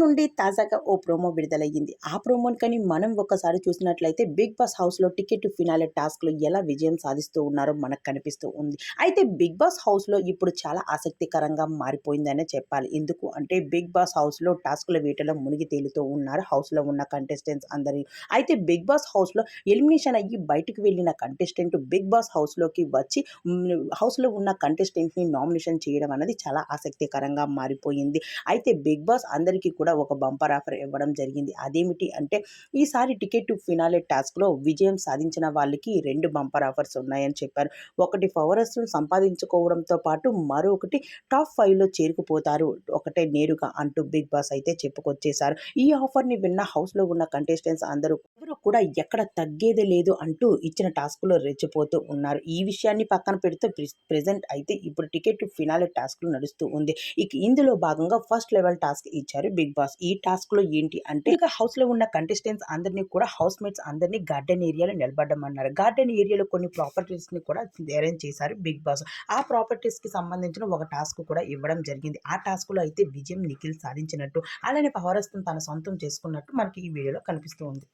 నుండి తాజాగా ఓ ప్రోమో విడుదలయ్యింది. ఆ ప్రోమోని కానీ మనం ఒక్కసారి చూసినట్లయితే బిగ్ బాస్ హౌస్లో టికెట్ ఫినాలే టాస్క్లో ఎలా విజయం సాధిస్తూ ఉన్నారో మనకు కనిపిస్తూ ఉంది. అయితే బిగ్ బాస్ హౌస్లో ఇప్పుడు చాలా ఆసక్తికరంగా మారిపోయిందనే చెప్పాలి. ఎందుకు అంటే బిగ్ బాస్ హౌస్లో టాస్క్ల వేటలో మునిగి తేలుతూ ఉన్నారు. హౌస్లో ఉన్న కంటెస్టెంట్స్ అందరి. అయితే బిగ్ బాస్ హౌస్లో ఎలిమినేషన్ అయ్యి బయటకు వెళ్ళిన కంటెస్టెంట్ బిగ్ బాస్ హౌస్లోకి వచ్చి హౌస్లో ఉన్న కంటెస్టెంట్ని నామినేషన్ చేయడం అనేది చాలా ఆసక్తికరంగా మారిపోయింది. అయితే బిగ్ బాస్ అందరికీ కూడా ఒక బంపర్ ఆఫర్ ఇవ్వడం జరిగింది. అదేమిటి అంటే ఈసారి టికెట్ టు ఫినాలే టాస్క్లో విజయం సాధించిన వాళ్ళకి రెండు బంపర్ ఆఫర్స్ ఉన్నాయని చెప్పారు. ఒకటి ఫవరస్ను సంపాదించుకోవడంతో పాటు మరొకటి టాప్ ఫైవ్లో చేరుకుపోతారు. ఒకటే నేరుగా అంటూ బిగ్ బాస్ అయితే చెప్పుకొచ్చేశారు. ఈ ఆఫర్ని విన్న హౌస్లో ఉన్న కంటెస్టెంట్స్ అందరూ ఎవరు కూడా ఎక్కడ తగ్గేదే లేదు అంటూ ఇచ్చిన టాస్క్లో రెచ్చిపోతూ ఉన్నారు. ఈ విషయాన్ని పక్కన పెడితే ప్రెసెంట్ అయితే ఇప్పుడు టికెట్ ఫినాలే టాస్క్లు నడుస్తూ ఉంది. ఇక ఇందులో భాగంగా ఫస్ట్ లెవెల్ టాస్క్ ఇచ్చారు బిగ్ బాస్ ఈ టాస్క్లో ఏంటి అంటే ఇక హౌస్లో ఉన్న కంటెస్టెంట్స్ అందరినీ కూడా హౌస్ మేట్స్ అందరినీ గార్డెన్ ఏరియాలో నిలబడమన్నారు గార్డెన్ ఏరియాలో కొన్ని ప్రాపర్టీస్ని కూడా అరేంజ్ చేశారు బిగ్ బాస్ ఆ ప్రాపర్టీస్కి సంబంధించిన ఒక టాస్క్ కూడా ఇవ్వడం జరిగింది. ఆ టాస్క్లో అయితే విజయం నిఖిల్ సాధించినట్టు అలానే పవరస్తం తన సొంతం చేసుకున్నట్టు మనకి ఈ వీడియోలో కనిపిస్తూ ఉంది.